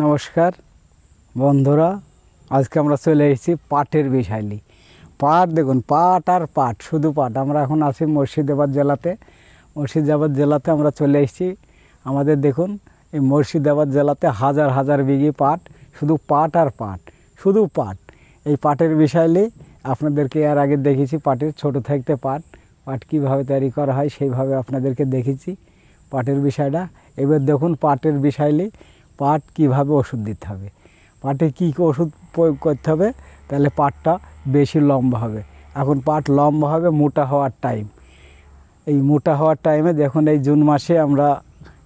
নমস্কার, বন্ধুরা, আজকে আমরা চলে এসেছি পাটের নিয়ে পাট দেখুন, পাট আর পাট, শুধু পাট। আমরা এখন আছি মুর্শিদাবাদ জেলাতে। মুর্শিদাবাদ জেলাতে আমরা চলে এসেছি। আমাদের দেখুন, এই মুর্শিদাবাদ জেলাতে হাজার হাজার বিঘি পাট, শুধু পাট আর পাট, শুধু পাট। এই পাটের নিয়ে আপনাদেরকে এর আগে দেখেছি পাটের ছোট থাকতে পাট পাট কীভাবে তৈরি করা হয় সেইভাবে আপনাদেরকে দেখেছি। পাটের বিষয়টা, এবার দেখুন পাটের বিষয় নিয়ে পাট কীভাবে ওষুধ দিতে হবে? পাটে কী কী ওষুধ প্রয়োগ করতে হবে? তাহলে পাটটা বেশি লম্বা হবে। এখন পাট লম্বা হবে, মোটা হওয়ার টাইম এই মোটা হওয়ার টাইমে দেখুন, এই জুন মাসে আমরা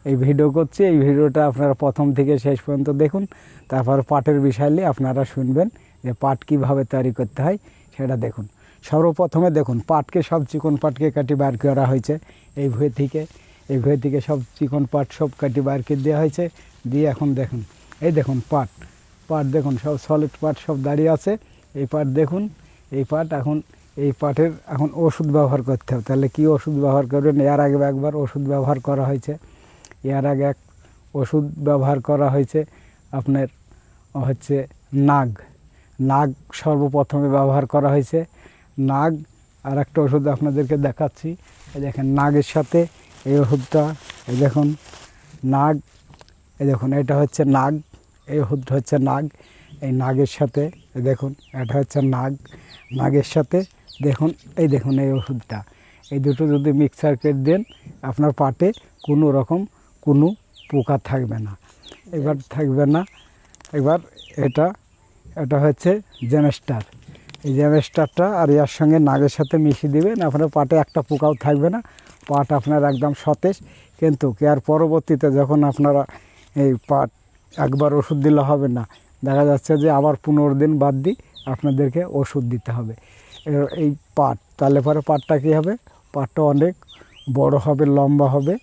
এই ভিডিও করছি। এই ভিডিওটা আপনারা প্রথম থেকে শেষ পর্যন্ত দেখুন। তারপর পাটের বিষয় আপনারা শুনবেন যে পাট কীভাবে তৈরি করতে হয়, সেটা দেখুন। সর্বপ্রথমে দেখুন পাটকে সব চিকন পাটকে কাটি বার করা হয়েছে। এই ভুঁয়ে থেকে এই ভুঁয়ে থেকে সব চিকন পাট সব কাটি বার করে দেওয়া হয়েছে। দিয়ে এখন দেখুন, এই দেখুন পাট। পাট দেখুন, সব সলিড পাট সব দাঁড়িয়ে আছে। এই পাট দেখুন, এই পাট এখন, এই পাটের এখন ওষুধ ব্যবহার করতে হবে। তাহলে কী ওষুধ ব্যবহার করবেন? এর আগে একবার ওষুধ ব্যবহার করা হয়েছে। এর আগে এক ওষুধ ব্যবহার করা হয়েছে আপনার হচ্ছে নাগ। নাগ সর্বপ্রথমে ব্যবহার করা হয়েছে। নাগ আর একটা ওষুধ আপনাদেরকে দেখাচ্ছি। দেখেন, নাগের সাথে এই ওষুধটা এই দেখুন, নাগ, এই দেখুন, এটা হচ্ছে নাগ, এই ওষুধটা হচ্ছে নাগ, এই নাগের সাথে দেখুন, এটা হচ্ছে নাগ, নাগের সাথে, দেখুন, এই দেখুন, এই ওষুধটা এই দুটো যদি মিক্সার করে দেন, আপনার পাটে কোনো রকম কোনো পোকা থাকবে না। এবার থাকবে না, এবার এটা এটা হচ্ছে জেমেস্টার এই জেমেস্টারটা আর এর সঙ্গে নাগের সাথে মিশিয়ে দেবেন, আপনার পাটে একটা পোকাও থাকবে না পাট আপনার একদম সতেজ। কিন্তু আর পরবর্তীতে যখন আপনারা এই পাট একবার ওষুধ দিলে হবে না, দেখা যাচ্ছে যে আবার পনেরো দিন বাদ দিয়ে আপনাদেরকে ওষুধ দিতে হবে। এই পাট তাহলে পরে পাটটা কী হবে? পাটটা অনেক বড় হবে, লম্বা হবে।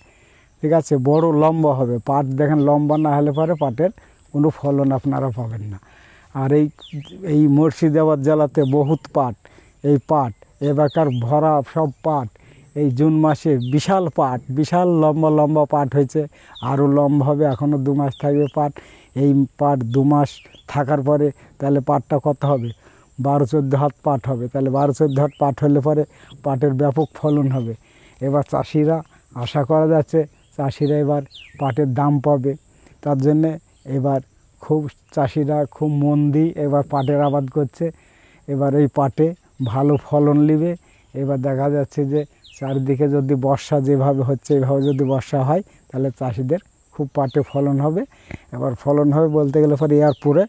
ঠিক আছে, বড় লম্বা হবে। পাট দেখেন, লম্বা না হলে পরে পাটের কোনো ফলন আপনারা পাবেন না। আর এই এই মুর্শিদাবাদ জেলাতে বহুত পাট এই পাট এবারকার ভরা সব পাট এই জুন মাসে বিশাল পাট বিশাল লম্বা লম্বা পাট হয়েছে। আরও লম্বা হবে, এখনও দু মাস থাকবে পাট এই পাট দু মাস থাকার পরে তাহলে পাটটা কত হবে? বারো চোদ্দ হাত পাট হবে। তাহলে বারো চোদ্দ হাত পাট হলে পরে পাটের ব্যাপক ফলন হবে। এবার চাষিরা, আশা করা যাচ্ছে চাষিরা এবার পাটের দাম পাবে। তার জন্যে এবার খুব চাষিরা খুব মন দিয়ে এবার পাটের আবাদ করছে। এবার এই পাটে ভালো ফলন নেবে। এবার দেখা যাচ্ছে যে চারিদিকে যদি বর্ষা যেভাবে হচ্ছে এইভাবে যদি বর্ষা হয়, তাহলে চাষিদের খুব পাটে ফলন হবে। এবার ফলন হবে বলতে গেলে পরে ইয়ার পরে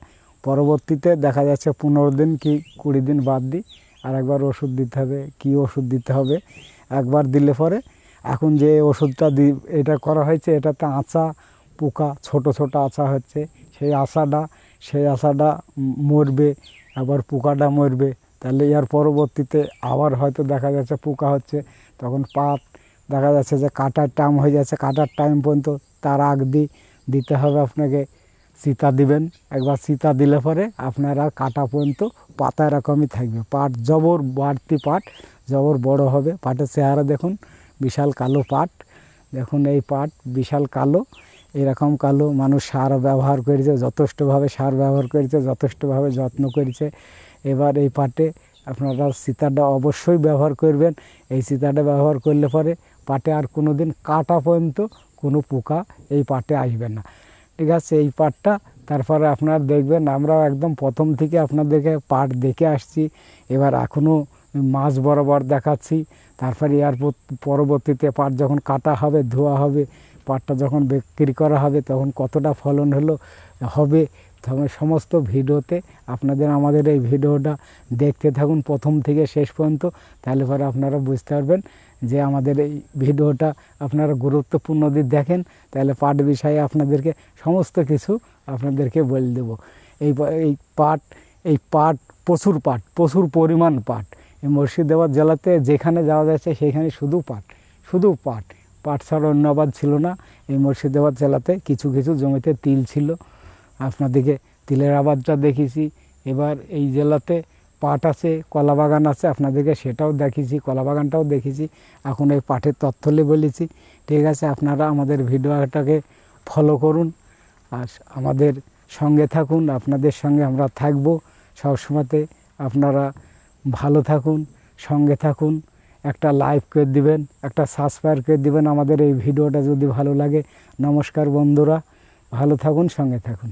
পরবর্তীতে দেখা যাচ্ছে পনেরো দিন কি কুড়ি দিন বাদ দিই, আর একবার ওষুধ দিতে হবে। কি ওষুধ দিতে হবে? একবার দিলে পরে এখন যে ওষুধটা দি, এটা করা হয়েছে, এটাতে আঁচা পোকা, ছোট ছোট আঁচা হচ্ছে। সেই আশাটা সেই আশাটা মরবে, আবার পোকাটা মরবে। তাহলে ইয়ার পরবর্তীতে আবার হয়তো দেখা যাচ্ছে পোকা হচ্ছে, তখন পাট দেখা যাচ্ছে যে কাটার টাইম হয়ে যাচ্ছে, কাটার টাইম পর্যন্ত তার আগ দিয়ে দিতে হবে আপনাকে সীতা দিবেন। একবার সীতা দিলে পরে আপনার কাটা পর্যন্ত পাতা এরকমই থাকবে। পাট জবর বাড়তি পাট, জবর বড় হবে। পাটের চেহারা দেখুন, বিশাল কালো পাট। দেখুন এই পাট বিশাল কালো, এরকম কালো। মানুষ সার ব্যবহার করেছে, যথেষ্টভাবে সার ব্যবহার করেছে, যথেষ্টভাবে যত্ন করেছে। এবার এই পাটে আপনারা সীতাটা অবশ্যই ব্যবহার করবেন। এই সীতাটা ব্যবহার করলে পরে পাটে আর কোনো দিন কাটা পর্যন্ত কোনো পোকা এই পাটে আসবে না। ঠিক আছে, এই পাটটা তারপরে আপনারা দেখবেন, আমরাও একদম প্রথম থেকে আপনাদেরকে পাট দেখে আসছি। এবার এখনও মাছ বরাবর দেখাচ্ছি। তারপরে এর পরবর্তীতে পাট যখন কাটা হবে, ধোয়া হবে, পাটটা যখন বিক্রি করা হবে, তখন কতটা ফলন হলো, হবে তখন সমস্ত ভিডিওতে আপনাদের আমাদের এই ভিডিওটা দেখতে থাকুন প্রথম থেকে শেষ পর্যন্ত, তাহলে পরে আপনারা বুঝতে পারবেন যে আমাদের এই ভিডিওটা আপনারা গুরুত্বপূর্ণ দিক দেখেন, তাহলে পাট বিষয়ে আপনাদেরকে সমস্ত কিছু আপনাদেরকে বলে দেব। এই এই পাট এই পাট প্রচুর পাট প্রচুর পরিমাণ পাট এই মুর্শিদাবাদ জেলাতে যেখানে যাওয়া যাচ্ছে সেখানে শুধু পাট শুধু পাট পাট ছাড়া অন্য আবাদ ছিল না। এই মুর্শিদাবাদ জেলাতে কিছু কিছু জমিতে তিল ছিল। আপনাদেরকে তিলের আবাদটা দেখেছি। এবার এই জেলাতে পাট আছে, কলা বাগান আছে, আপনাদেরকে সেটাও দেখেছি, কলা বাগানটাও দেখেছি। এখন এই পাটের তথ্যলে বলেছি, ঠিক আছে, আপনারা আমাদের ভিডিওটাকে ফলো করুন আর আমাদের সঙ্গে থাকুন, আপনাদের সঙ্গে আমরা থাকব। সবসময়তে আপনারা ভালো থাকুন, সঙ্গে থাকুন, একটা লাইক করে দিবেন, একটা সাবস্ক্রাইব করে দিবেন আমাদের এই ভিডিওটা যদি ভালো লাগে। নমস্কার বন্ধুরা, ভালো থাকুন, সঙ্গে থাকুন।